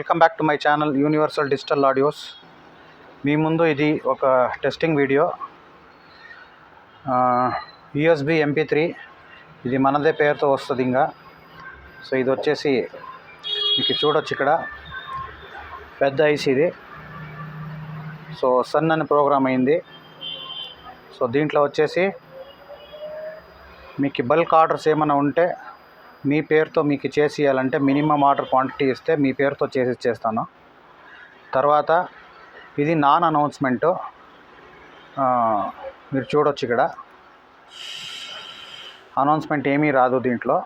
Welcome back to my channel universal digital audios. మీ ముందు ఇది ఒక testing video. USB MP three. ఇది మనదే పేరుతో వస్తుంది ఇంకా. సో ఇది వచ్చేసి మీకు చూడొచ్చు ఇక్కడ. పెద్ద ఐసి ఇది. సో సన్ అని ప్రోగ్రామ్ అయింది. సో దీంట్లో వచ్చేసి మీకు బల్క్ ఆర్డర్స్ ఏమైనా ఉంటే మీ పేరుతో మీకు చేసి ఇవ్వాలంటే మినిమం ఆర్డర్ క్వాంటిటీ ఇస్తే మీ పేరుతో చేసి ఇచ్చేస్తాను. తర్వాత ఇది నాన్ అనౌన్స్మెంట్. మీరు చూడొచ్చు ఇక్కడ. అనౌన్స్మెంట్ ఏమీ రాదు దీంట్లో.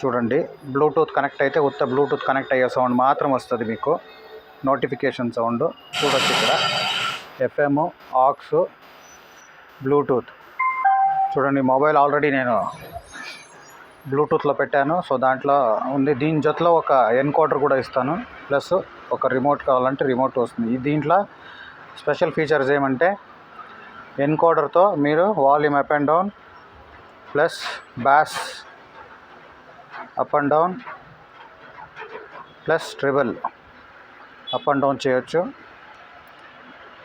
చూడండి బ్లూటూత్ కనెక్ట్ అయితే ఉత్త బ్లూటూత్ కనెక్ట్ అయ్యే సౌండ్ మాత్రం వస్తుంది మీకు. నోటిఫికేషన్ సౌండ్ చూడొచ్చు ఇక్కడ. FM aux Bluetooth. చూడండి మొబైల్ ఆల్రెడీ నేను బ్లూటూత్లో పెట్టాను. సో దాంట్లో ఉంది. దీని జతలో ఒక ఎన్కోడర్ కూడా ఇస్తాను. ప్లస్ ఒక రిమోట్ కావాలంటే రిమోట్ వస్తుంది. ఈ దీంట్లో స్పెషల్ ఫీచర్స్ ఏమంటే ఎన్కోడర్తో మీరు volume up and down plus bass up and down plus treble up and down చేయొచ్చు.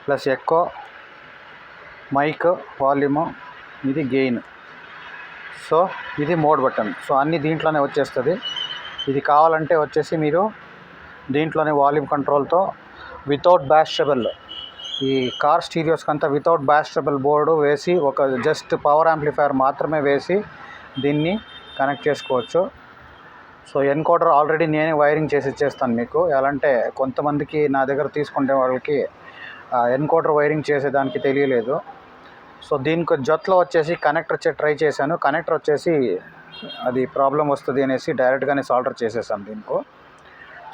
ప్లస్ ఎక్కువ మైక్ వాల్యూము ఇది గెయిన్. సో ఇది మోడ్ బటన్. సో అన్ని దీంట్లోనే వచ్చేస్తుంది. ఇది కావాలంటే వచ్చేసి మీరు దీంట్లోనే వాల్యూమ్ కంట్రోల్తో వితౌట్ బ్యాస్టబుల్ ఈ కార్ స్టీరియోస్కి అంతా వితౌట్ బ్యాస్టబుల్ బోర్డు వేసి ఒక జస్ట్ పవర్ యాంప్లిఫైయర్ మాత్రమే వేసి దీన్ని కనెక్ట్ చేసుకోవచ్చు. సో ఎన్కోడర్ ఆల్రెడీ నేనే వైరింగ్ చేసి ఇచ్చేస్తాను మీకు. ఎలా అంటే కొంతమందికి నా దగ్గర తీసుకుంటే వాళ్ళకి ఎన్కోడర్ వైరింగ్ చేసేదానికి తెలియలేదు. సో దీనికి జొత్లో వచ్చేసి కనెక్టర్ వచ్చి ట్రై చేశాను. కనెక్టర్ వచ్చేసి అది ప్రాబ్లం వస్తుంది అనేసి డైరెక్ట్గానే సాల్డర్ చేసేసాను దీనికి.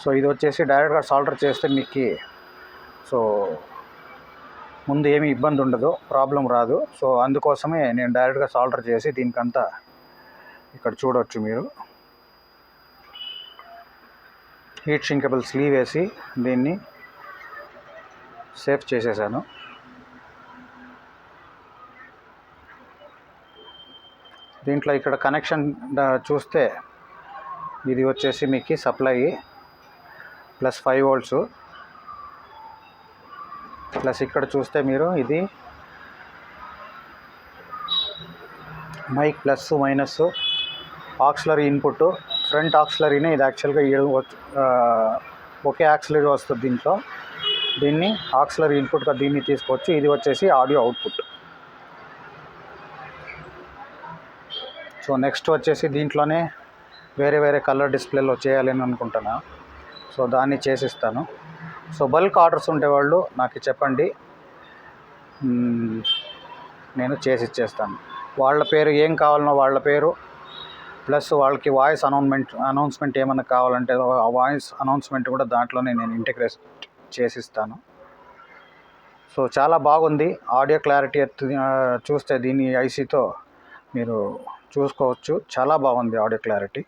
సో ఇది వచ్చేసి డైరెక్ట్గా సాల్టర్ చేస్తే మీకు సో ముందు ఏమీ ఇబ్బంది ఉండదు ప్రాబ్లం రాదు. సో అందుకోసమే నేను డైరెక్ట్గా సాల్డర్ చేసి దీనికంతా ఇక్కడ చూడవచ్చు మీరు. హీట్ షింకబుల్ స్లీవ్ వేసి దీన్ని సేఫ్ చేసేసాను. దీంట్లో ఇక్కడ కనెక్షన్ చూస్తే ఇది వచ్చేసి మీకు supply plus five volts. Plus ఇక్కడ చూస్తే మీరు ఇది mic plus minus auxiliary input. Front ఆక్సిలరీనే ఇది యాక్చువల్గా ఒకే ఆక్సిలరీ వస్తుంది దీంట్లో. దీన్ని ఆక్సిలరీ ఇన్పుట్గా దీన్ని తీసుకోవచ్చు ఇది వచ్చేసి ఆడియో అవుట్పుట్. సో నెక్స్ట్ వచ్చేసి దీంట్లోనే వేరే వేరే కలర్ డిస్ప్లేలో చేయాలని అనుకుంటున్నా. సో దాన్ని చేసిస్తాను. సో బల్క్ ఆర్డర్స్ ఉండే వాళ్ళు నాకు చెప్పండి. నేను చేసి ఇచ్చేస్తాను. వాళ్ళ పేరు ఏం కావాలనో వాళ్ళ పేరు ప్లస్ వాళ్ళకి వాయిస్ అనౌన్మెంట్ అనౌన్స్మెంట్ ఏమైనా కావాలంటే ఆ వాయిస్ అనౌన్స్మెంట్ కూడా దాంట్లోనే నేను ఇంటిగ్రేట్ చేసిస్తాను సో చాలా బాగుంది. ఆడియో క్లారిటీ చూస్తే దీని ఐసీతో మీరు చూసుకోవచ్చు. చాలా బాగుంది ఆడియో క్లారిటీ.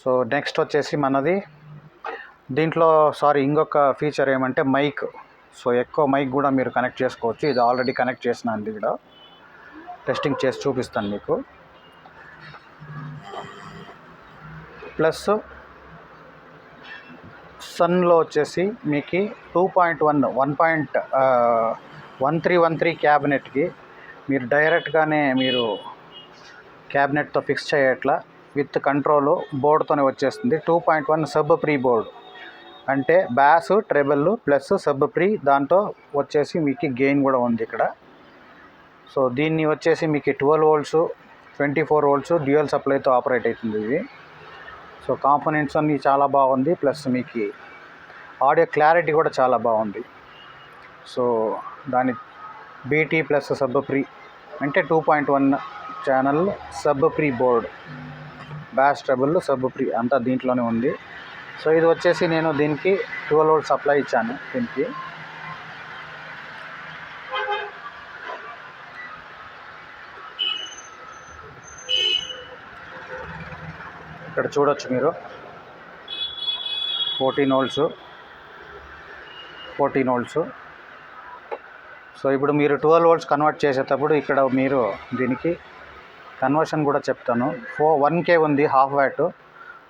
సో నెక్స్ట్ వచ్చేసి మనది. దీంట్లో సారీ ఇంకొక ఫీచర్ ఏమంటే మైక్. సో ఎక్కువ మైక్ కూడా మీరు కనెక్ట్ చేసుకోవచ్చు. ఇది ఆల్రెడీ కనెక్ట్ చేసినది కూడా. టెస్టింగ్ చేసి చూపిస్తాను మీకు. ప్లస్ సన్లో వచ్చేసి మీకు two point one one point one three one three క్యాబినెట్కి మీరు డైరెక్ట్గానే మీరు క్యాబినెట్తో ఫిక్స్ చేయట్లా విత్ కంట్రోల్ బోర్డుతోనే వచ్చేస్తుంది. Two point one sub pre board అంటే bass treble plus sub pre దాంతో వచ్చేసి మీకు గెయిన్ కూడా ఉంది ఇక్కడ. సో దీన్ని వచ్చేసి మీకు twelve volts twenty four volts dual సప్లైతో operate అవుతుంది ఇది. సో కాంపోనెంట్స్ అన్నీ చాలా బాగుంది. ప్లస్ మీకు ఆడియో క్లారిటీ కూడా చాలా బాగుంది. సో దాని బీటీ ప్లస్ సబ్ ఫ్రీ అంటే two point one channel sub pre board. Bass treble sub pre అంతా దీంట్లోనే ఉంది. సో ఇది వచ్చేసి నేను దీనికి ట్వెల్వ్ వోల్ట్ సప్లై ఇచ్చాను దీనికి. ఇక్కడ చూడొచ్చు మీరు. Fourteen volts fourteen volts. So ఇప్పుడు మీరు ట్వెల్వ్ వోల్ట్స్ కన్వర్ట్ చేసేటప్పుడు ఇక్కడ మీరు దీనికి కన్వర్షన్ కూడా చెప్తాను. ఫో వన్ కే ఉంది హాఫ్ వ్యాట్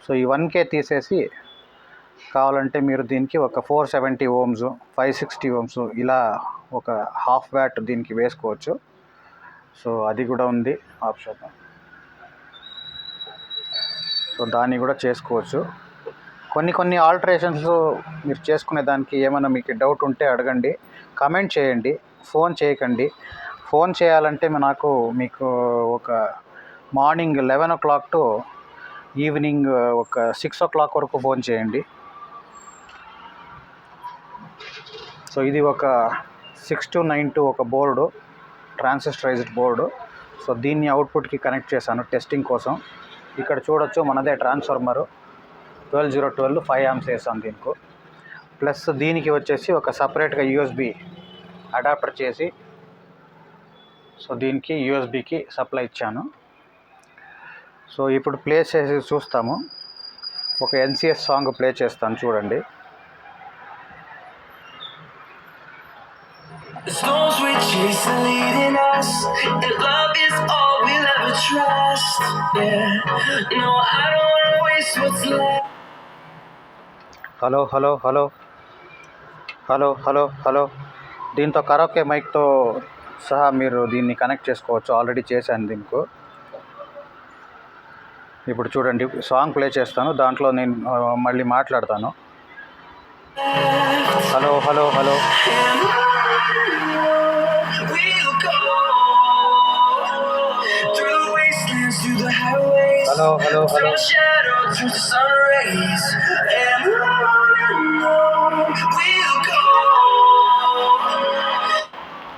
సో ఈ వన్ కే తీసేసి కావాలంటే మీరు దీనికి ఒక four seventy ohms five sixty ohms ఇలా ఒక హాఫ్ వ్యాట్ దీనికి వేసుకోవచ్చు. సో అది కూడా ఉంది ఆప్షన్. సో దాన్ని కూడా చేసుకోవచ్చు. కొన్ని కొన్ని ఆల్టరేషన్స్ మీరు చేసుకునే దానికి ఏమైనా మీకు డౌట్ ఉంటే అడగండి. కమెంట్ చేయండి. ఫోన్ చేయకండి. ఫోన్ చేయాలంటే నాకు మీకు ఒక morning eleven o'clock to evening ఒక సిక్స్ ఓ క్లాక్ వరకు ఫోన్ చేయండి. సో ఇది ఒక సిక్స్ టు నైన్ టు ఒక బోర్డు ట్రాన్సిస్టరైజ్డ్ బోర్డు. సో దీన్ని అవుట్పుట్కి కనెక్ట్ చేశాను టెస్టింగ్ కోసం. ఇక్కడ చూడొచ్చు మనదే transformer. Twelve zero twelve five amps వేసాం దీనికి. ప్లస్ దీనికి వచ్చేసి ఒక సపరేట్గా యూఎస్బి అడాప్టర్ చేసి సో దీనికి యూఎస్బికి సప్లై ఇచ్చాను. సో ఇప్పుడు ప్లే చేసి చూస్తాము. ఒక ఎన్సిఎస్ సాంగ్ ప్లే చేస్తాను చూడండి. Hello hello hello hello hello hello దీంతో కరోకే మైక్తో సహా మీరు దీన్ని కనెక్ట్ చేసుకోవచ్చు. ఆల్రెడీ చేశాను దీనికి. ఇప్పుడు చూడండి సాంగ్ ప్లే చేస్తాను. దాంట్లో నేను మళ్ళీ మాట్లాడతాను. Hello hello hello. Hello hello hello.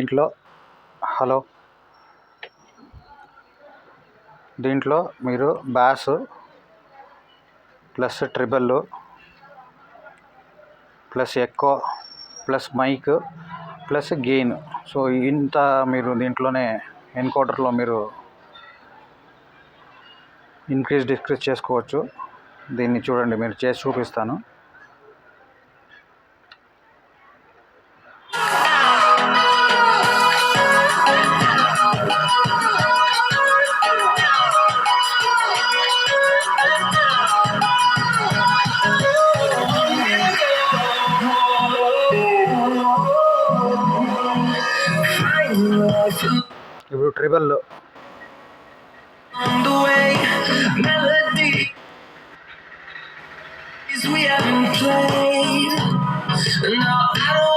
దీంట్లో హలో. దీంట్లో మీరు bass plus treble plus echo plus mic plus gain. So ఇంత మీరు దీంట్లోనే ఎన్కౌంటర్లో మీరు ఇంక్రీజ్ డిక్రీజ్ చేసుకోవచ్చు. దీన్ని చూడండి మీరు చేసి చూపిస్తాను. ట్రిబల్లో we haven't played. No, I don't.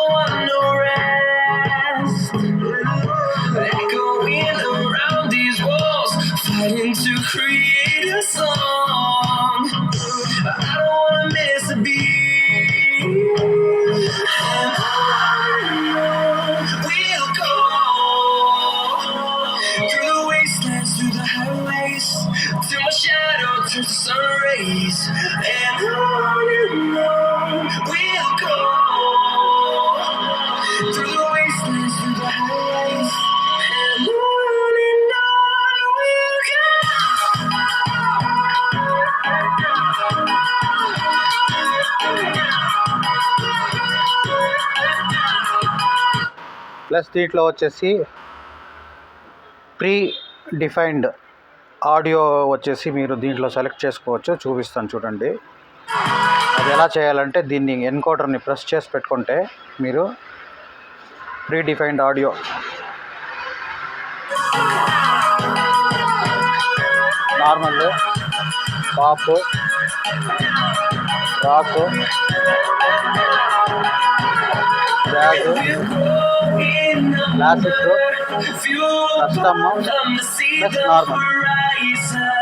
Plus దీంట్లో వచ్చేసి ప్రీ డిఫైన్డ్ ఆడియో వచ్చేసి మీరు దీంట్లో సెలెక్ట్ చేసుకోవచ్చు. చూపిస్తాను చూడండి. అది ఎలా చేయాలంటే దీన్ని ఎన్కోడర్ని ప్రెస్ చేసి పెట్టుకుంటే మీరు predefined audio normal pop rock bag go in classic normal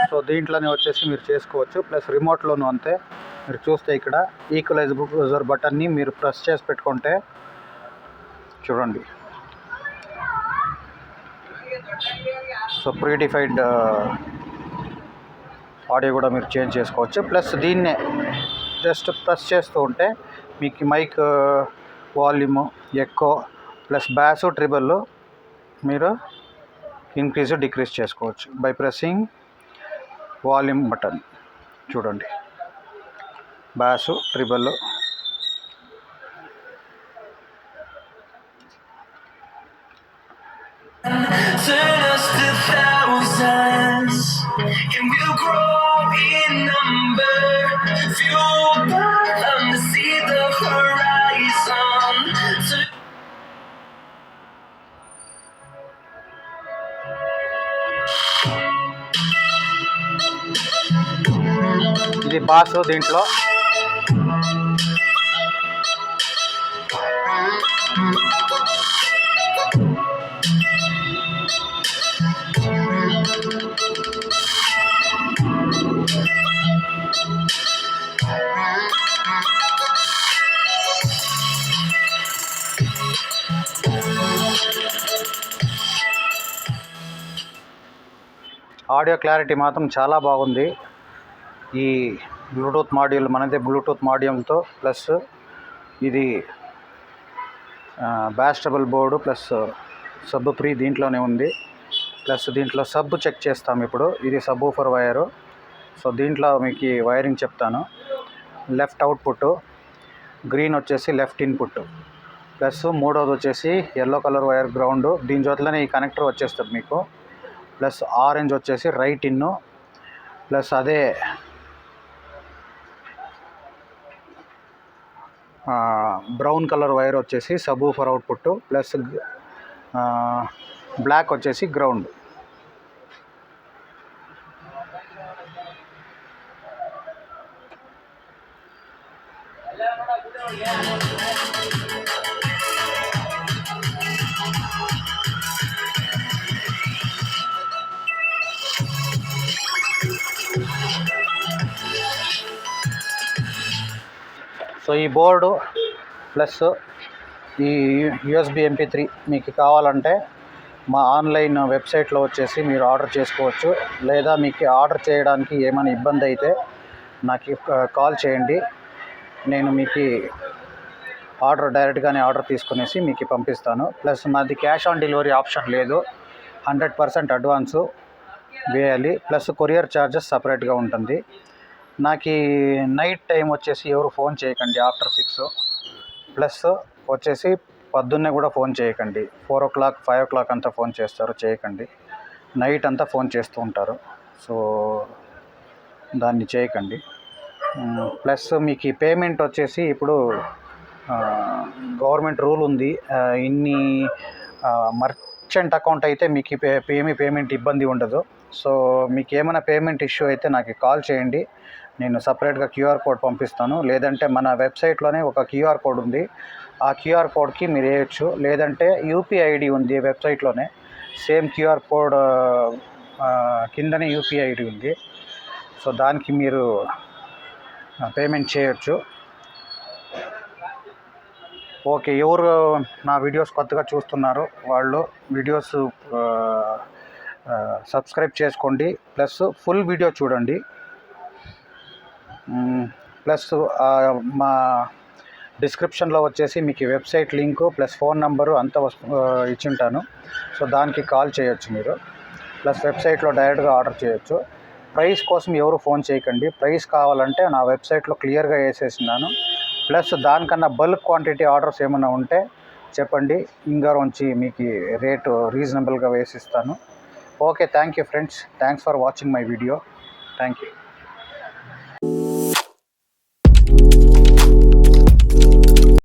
so దీంట్లోనే వచ్చేసి మీరు చేసుకోవచ్చు. ప్లస్ రిమోట్లోను అంతే. మీరు చూస్తే ఇక్కడ ఈక్వలైజర్ బటన్ని మీరు ప్రెస్ చేసి పెట్టుకుంటే చూడండి. సో ప్రీడిఫైడ్ ఆడియో కూడా మీరు చేంజ్ చేసుకోవచ్చు. ప్లస్ దీన్నే జస్ట్ ప్రెస్ చేస్తూ ఉంటే మీకు మైక్ వాల్యూమ్ ఎక్కువ ప్లస్ బ్యాసు ట్రిబుల్ మీరు ఇంక్రీజ్ డిక్రీజ్ చేసుకోవచ్చు. By pressing volume button. చూడండి. బ్యాసు ట్రిబుల్ ఇది బాస్ దీంట్లో. ఆడియో క్లారిటీ మాత్రం చాలా బాగుంది. ఈ బ్లూటూత్ మాడ్యూల్ మనదే బ్లూటూత్ మాడ్యూల్తో ప్లస్ ఇది bass treble board plus sub pre దీంట్లోనే ఉంది. ప్లస్ దీంట్లో సబ్ చెక్ చేస్తాం ఇప్పుడు. ఇది సబ్ ఫర్ వైరు. సో దీంట్లో మీకు వైరింగ్ చెప్తాను. లెఫ్ట్ అవుట్పుట్ గ్రీన్ వచ్చేసి లెఫ్ట్ ఇన్పుట్. ప్లస్ మూడోది వచ్చేసి ఎల్లో కలర్ వైర్ గ్రౌండ్. దీని జొతలోనే ఈ కనెక్టర్ వచ్చేస్తుంది మీకు. ప్లస్ ఆరెంజ్ వచ్చేసి రైట్ ఇన్ను. ప్లస్ అదే బ్రౌన్ కలర్ వైర్ వచ్చేసి subwoofer output plus black వచ్చేసి గ్రౌండ్. సో ఈ బోర్డు ప్లస్ ఈ యూఎస్బి ఎంపీ త్రీ మీకు కావాలంటే మా ఆన్లైన్ వెబ్సైట్లో వచ్చేసి మీరు ఆర్డర్ చేసుకోవచ్చు. లేదా మీకు ఆర్డర్ చేయడానికి ఏమైనా ఇబ్బంది అయితే నాకు కాల్ చేయండి. నేను మీకు ఆర్డర్ డైరెక్ట్గానే ఆర్డర్ తీసుకునేసి మీకు పంపిస్తాను. ప్లస్ మాది క్యాష్ ఆన్ డెలివరీ ఆప్షన్ లేదు. హండ్రెడ్ పర్సెంట్ అడ్వాన్సు వేయాలి. ప్లస్ కొరియర్ ఛార్జెస్ సపరేట్గా ఉంటుంది. నాకు నైట్ టైం వచ్చేసి ఎవరు ఫోన్ చేయకండి ఆఫ్టర్ సిక్స్. ప్లస్ వచ్చేసి పొద్దున్నే కూడా ఫోన్ చేయకండి. Four o'clock five o'clock అంతా ఫోన్ చేస్తారు చేయకండి. నైట్ అంతా ఫోన్ చేస్తూ ఉంటారు. సో దాన్ని చేయకండి. ప్లస్ మీకు ఈ పేమెంట్ వచ్చేసి ఇప్పుడు గవర్నమెంట్ రూల్ ఉంది. ఇన్ని మర్చెంట్ అకౌంట్ అయితే మీకు పే ఏమీ పేమెంట్ ఇబ్బంది ఉండదు. సో మీకు ఏమైనా పేమెంట్ ఇష్యూ అయితే నాకు కాల్ చేయండి. నేను సపరేట్గా క్యూఆర్ కోడ్ పంపిస్తాను. లేదంటే మన వెబ్సైట్లోనే ఒక క్యూఆర్ కోడ్ ఉంది. ఆ క్యూఆర్ కోడ్కి మీరు వేయచ్చు. లేదంటే యూపీఐ ఐడి ఉంది వెబ్సైట్లోనే. సేమ్ క్యూఆర్ కోడ్ కిందనే యూపీఐ ఐడి ఉంది. సో దానికి మీరు పేమెంట్ చేయొచ్చు. ఓకే ఎవరు నా వీడియోస్ కొత్తగా చూస్తున్నారు వాళ్ళు వీడియోస్ సబ్స్క్రైబ్ చేసుకోండి. ప్లస్ ఫుల్ వీడియో చూడండి. ప్లస్ మా డిస్క్రిప్షన్లో వచ్చేసి మీకు website link plus phone number అంతా వస్తు ఇచ్చి ఉంటాను సో దానికి కాల్ చేయొచ్చు మీరు. ప్లస్ వెబ్సైట్లో డైరెక్ట్గా ఆర్డర్ చేయొచ్చు. ప్రైస్ కోసం ఎవరు ఫోన్ చేయకండి. ప్రైస్ కావాలంటే నా వెబ్సైట్లో క్లియర్గా వేసేసినాను ప్లస్ దానికన్నా బల్క్ క్వాంటిటీ ఆర్డర్స్ ఏమైనా ఉంటే చెప్పండి. ఇంగారోంచి మీకు రేటు రీజనబుల్గా వేసిస్తాను. Okay thank you friends. Thanks for watching my video. Thank you.